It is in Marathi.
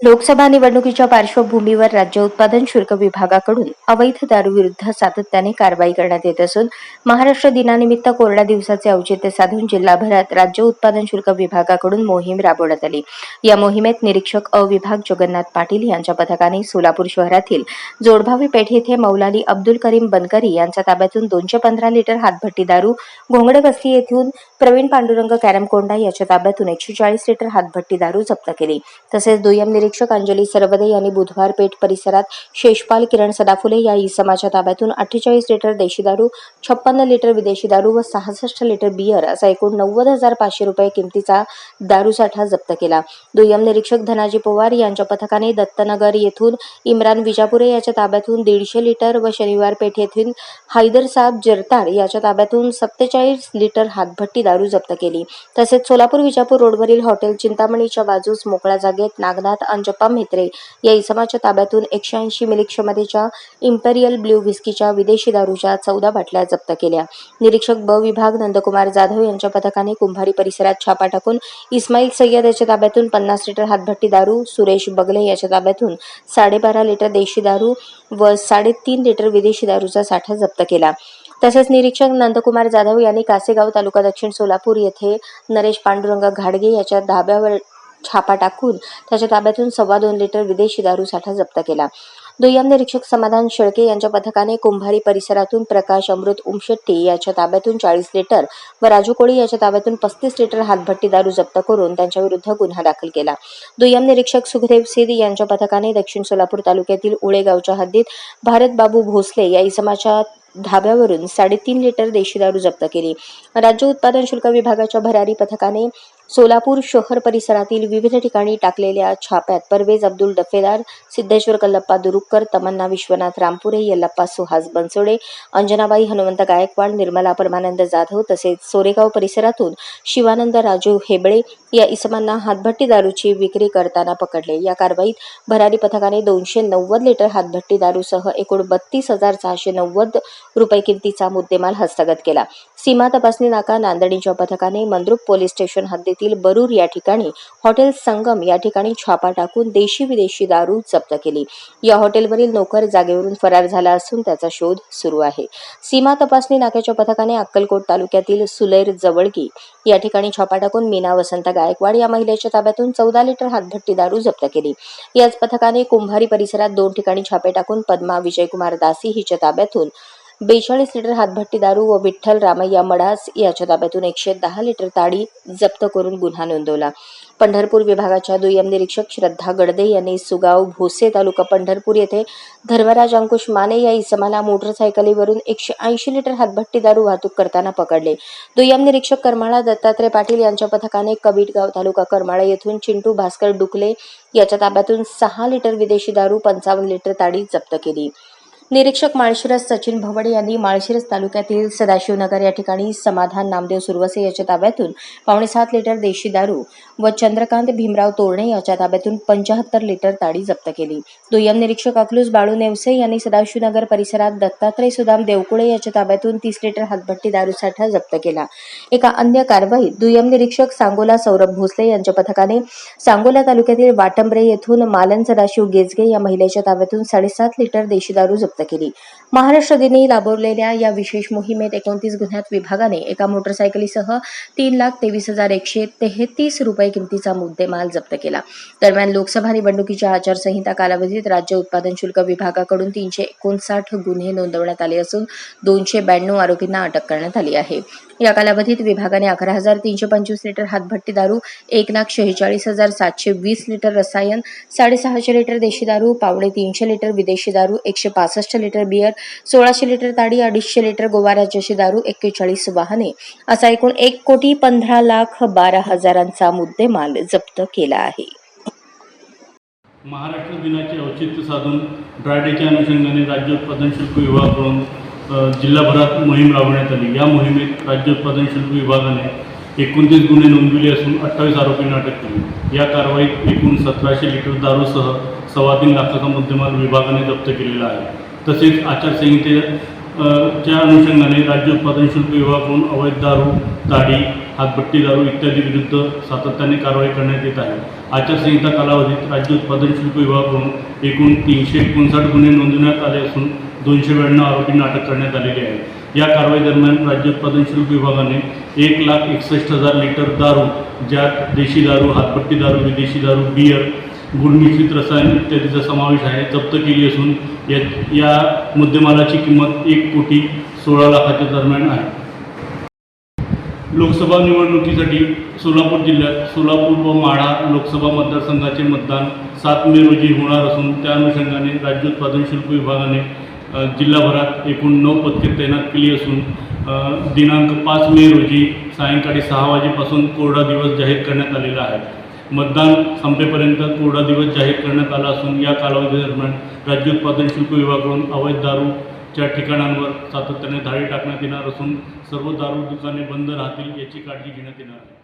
लोकसभा निवडणुकीच्या पार्श्वभूमीवर राज्य उत्पादन शुल्क विभागाकडून अवैध दारूविरुद्ध सातत्याने कारवाई करण्यात येत असून महाराष्ट्र दिनानिमित्त कोरड्या दिवसाचे औचित्य साधून जिल्हाभरात राज्य उत्पादन शुल्क विभागाकडून मोहीम राबवण्यात आली. या मोहिमेत निरीक्षक अ विभाग जगन्नाथ पाटील यांच्या पथकाने सोलापूर शहरातील जोडभावी पेठ येथे मौलाली अब्दुल करीम बनकरी यांच्या ताब्यातून दोनशे पंधरा लिटर हातभट्टी दारू घोंगडेबस्ती येथून प्रवीण पांडुरंग कॅरमकोंडा याच्या ताब्यातून एकशे चाळीस लिटर हातभट्टी दारू जप्त केली. तसेच दुय्यम निरीक्षक अंजली सरवदे यांनी बुधवार पेठ परिसरात शेषपाल किरण सदाफुले या इसमाच्या ताब्यातून अठ्ठेचाळीस लिटर देशी दारू छप्पन्न लिटर विदेशी दारू व सहासष्ट लिटर बियर असा एकूण नव्वद हजार पाचशे रुपये किमतीचा दारूसाठा जप्त केला. दुय्यम निरीक्षक धनाजी पवार यांच्या पथकाने दत्तनगर येथून इम्रान विजापुरे याच्या ताब्यातून दीडशे लिटर व शनिवार पेठ येथील हैदर साब जरतार याच्या ताब्यातून सत्तेचाळीस लिटर हातभट्टी दारू जप्त केली. तसेच सोलापूर विजापूर रोडवरील हॉटेल चिंतामणीच्या बाजूस मोकळ्या जागेत नागनाथ अंजप्पा म्हेत्रे. या इसमाच्या ताब्यातून एकशे ऐंशी मिली क्षमतेच्या इम्पेरियल ब्ल्यू व्हिस्कीच्या विदेशी दारूच्या चौदा बाटल्या जप्त केल्या. निरीक्षक ब विभाग नंदकुमार जाधव यांच्या पथकाने कुंभारी परिसरात छापा टाकून इस्माईल सय्यद याच्या ताब्यातून पन्नास लिटर हातभट्टी दारू सुरेश बगले याच्या ताब्यातून साडेबारा लिटर देशी दारू व साडेतीन लिटर विदेशी दारूचा साठा जप्त केला. तसेच निरीक्षक नंदकुमार जाधव यांनी कासेगाव तालुका दक्षिण सोलापूर येथे नरेश पांडुरंग घाडगे याच्या धाब्यावर छापा टाकून त्याच्या ताब्यातून सव्वा दोन लिटर विदेशी दारू साठा जप्त केला. दुय्यम निरीक्षक समाधान शेळके यांच्या पथकाने कुंभारी परिसरातून प्रकाश अमृत उमशेट्टी याच्या ताब्यातून चाळीस लिटर व राजू कोळी याच्या ताब्यातून पस्तीस लिटर हातभट्टी दारू जप्त करून त्यांच्याविरुद्ध गुन्हा दाखल केला. दुय्यम निरीक्षक सुखदेव सिद यांच्या पथकाने दक्षिण सोलापूर तालुक्यातील उळे गावच्या हद्दीत भारत बाबू भोसले या इसमाच्या धाब्यावरून साडेतीन लिटर देशी दारू जप्त केली. राज्य उत्पादन शुल्क विभागाच्या भरारी पथकाने सोलापूर शहर परिसरातील विविध ठिकाणी टाकलेल्या छाप्यात परवेज अब्दुल डफेदार सिद्धेश्वर कल्लप्पा दुरुक्कर तमन्ना विश्वनाथ रामपुरे यल्लप्पा सुहास बनसोडे अंजनाबाई हनुमंत गायकवाड निर्मला परमानंद जाधव तसेच सोरेगाव परिसरातून शिवानंद राजू हेबळे या इसमांना हातभट्टी दारूची विक्री करताना पकडले. या कारवाईत भरारी पथकाने दोनशे नव्वद लिटर हातभट्टी दारूसह एकूण बत्तीस हजार सहाशे नव्वद रुपये किमतीचा मुद्देमाल हस्तगत केला. सीमा तपासणी नाका नांदणीच्या पथकाने मंद्रुप पोलीस स्टेशन येथील बरूर या ठिकाणी हॉटेल संगम या ठिकाणी छापा टाकून देशी विदेशी दारू जप्त केली. या हॉटेलवरील नोकर जागेवरून फरार झाला असून त्याचा शोध सुरू आहे. सीमा तपासणी नाक्याच्या पथकाने अक्कलकोट तालुक्यातील सुलैर जवळगी या ठिकाणी छापा टाकून मीना वसंत गायकवाड या महिलेच्या ताब्यातून चौदा लिटर हातभट्टी दारू जप्त केली. याच पथकाने कुंभारी परिसरात दोन ठिकाणी छापे टाकून पद्मा विजयकुमार दासी हिच्या ताब्यातून बेचाळीस लिटर हातभट्टी दारू व विठ्ठल रामय्या मडास याच्या ताब्यातून एकशे दहा लिटर ताडी जप्त करून गुन्हा नोंदवला. पंढरपूर विभागाच्या दुय्यम निरीक्षक श्रद्धा गडदे यांनी सुगाव भोसे तालुका पंढरपूर येथे धर्मराज अंकुश माने या इसमाला मोटरसायकलीवरून एकशे ऐंशी लिटर हातभट्टी दारू वाहतूक करताना पकडले. दुय्यम निरीक्षक करमाळा दत्तात्रय पाटील यांच्या पथकाने कबीटगाव तालुका करमाळा येथून चिंटू भास्कर डुकले याच्या ताब्यातून सहा लिटर विदेशी दारू पंचावन्न लिटर ताडी जप्त केली. निरीक्षक माळशिरस सचिन भवडे यांनी माळशिरस तालुक्यातील सदाशिवनगर या ठिकाणी समाधान नामदेव सुरवसे याच्या ताब्यातून पावणे सात लिटर देशी दारू व चंद्रकांत भीमराव तोरणे याच्या ताब्यातून पंचाहत्तर लिटर ताडी जप्त केली. दुय्यम निरीक्षक अकलूस बाळू नेवसे यांनी सदाशिवनगर परिसरात दत्तात्रय सुदाम देवकुळे याच्या ताब्यातून तीस लिटर हातभट्टी दारू साठा जप्त केला. एका अन्य कारवाईत दुय्यम निरीक्षक सांगोला सौरभ भोसले यांच्या पथकाने सांगोला तालुक्यातील वाटंबरे येथून मालन सदाशिव गेजगे या महिलेच्या ताब्यातून साडेसात लिटर देशी दारू जप्त केली महाराष्ट्र दिनी राबवलेल्या या विशेष मोहिमेत एकोणतीस गुन्ह्यात विभागाने एका मोटरसायकलीसह तीन लाख तेवीस हजार एकशे तेहतीस रुपये किमतीचा मुद्देमाल जप्त केला. दरम्यान लोकसभा निवडणुकीच्या आचारसंहिता कालावधीत राज्य उत्पादन शुल्क विभागाकडून तीनशे एकोणसाठ गुन्हे नोंदवण्यात आले असून दोनशे ब्याण्णव आरोपींना अटक करण्यात आली आहे. या कालावधीत विभागाने अकरा हजार तीनशे पंचवीस लिटर हातभट्टी दारू एक लाख शेहेचाळीस हजार सातशे वीस लिटर रसायन साडेसहाशे लिटर देशी दारू पावणे तीनशे लिटर विदेशी दारू एकशे पासष्ट लिटर बियर सोळाशे लिटर ताडी अडीचशे लिटर गोवा राज्याची दारू एक्केचाळीस वाहने असा एकूण एक कोटी पंधरा लाख बारा हजारांचा मुद्देमाल जप्त केला आहे. महाराष्ट्र दिनाचे औचित्य साधून ड्रायडेच्या अनुषंगाने राज्य उत्पादन शुल्क विभागाकडून जिल्हाभरात मोहीम राबवण्यात आली. या मोहिमेत राज्य उत्पादन शुल्क विभागाने एकोणतीस गुन्हे नोंदविले असून अठ्ठावीस आरोपींना अटक केली. या कारवाईत एकूण सतराशे लिटर दारूसह सव्वा तीन लाखाचा मुद्देमाल विभागाने जप्त केलेला आहे. तसेच आचारसंहिते च्या अनुषंगाने राज्य उत्पादन शुल्क विभागाकडून अवैध दारू दाढी हातभट्टी दारू इत्यादी विरुद्ध सातत्याने कारवाई करण्यात येत आहे. आचारसंहिता कालावधीत राज्य उत्पादन शुल्क विभागाकडून एकूण तीनशे एकोणसाठ गुन्हे नोंदवण्यात आले असून दोनशे ब्याण्णव आरोपींना अटक करण्यात आलेली आहे. या कारवाई दरम्यान राज्य उत्पादन शुल्क विभागाने एक लाख एकसष्ट हजार लिटर दारू ज्यात देशी दारू हातपट्टी दारू विदेशी दारू बियर गुळमिश्रित रसायन इत्यादीचा समावेश आहे. जप्त केली असून या या मुद्देमालाची किंमत एक कोटी सोळा लाखाच्या दरम्यान आहे. लोकसभा निवडणुकीसाठी सोलापूर जिल्ह्यात सोलापूर व माढा लोकसभा मतदारसंघाचे मतदान सात मे रोजी होणार असून त्या अनुषंगाने राज्य उत्पादन शुल्क विभागाने जिल्हाभरात एकूण नऊ पथके तैनात केली असून दिनांक पाच मे रोजी सायंकाळी सहा वाजेपासून कोरडा दिवस जाहीर करण्यात आलेला आहे. मतदान संपेपर्यंत कोरडा दिवस जाहीर करण्यात आला असून या कालावधीदरम्यान राज्य उत्पादन शुल्क विभागाकडून अवैध दारूच्या ठिकाणांवर सातत्याने धाडी टाकण्यात येणार असून सर्व दारू दुकाने बंद राहतील याची काळजी घेण्यात येणार आहे.